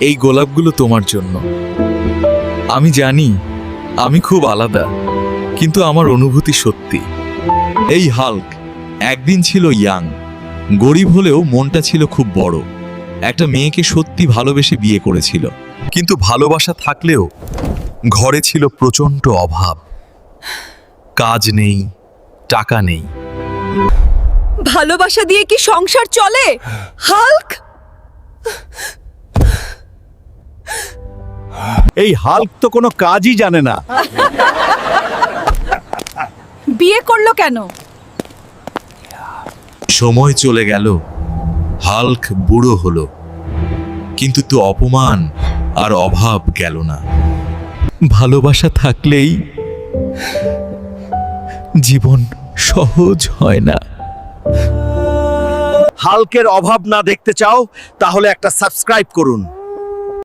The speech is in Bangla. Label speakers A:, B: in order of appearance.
A: এই গোলাপগুলো তোমার জন্য। আমি জানি, আমি খুব আলাদা, কিন্তু আমার অনুভূতি সত্যি। এই হাল্ক একদিন ছিল ইয়াং, গরিব হলেও মনটা ছিল খুব বড়। একটা মেয়েকে সত্যি ভালোবেসে বিয়ে করেছিল, কিন্তু ভালোবাসা থাকলেও ঘরে ছিল প্রচণ্ড অভাব। কাজ নেই, টাকা নেই।
B: ভালোবাসা দিয়ে কি সংসার চলে? হাল্ক!
C: এই হাল্ক তো কোনো কাজই জানে না।
B: বিয়ে করল কেন?
A: সময় চলে গেল। হাল্ক বুড়ো হলো। কিন্তু তো অপমান আর অভাব গেল না। ভালোবাসা থাকলেই জীবন সহজ হয় না।
C: হাল্কের অভাব না দেখতে চাও তাহলে একটা সাবস্ক্রাইব করুন।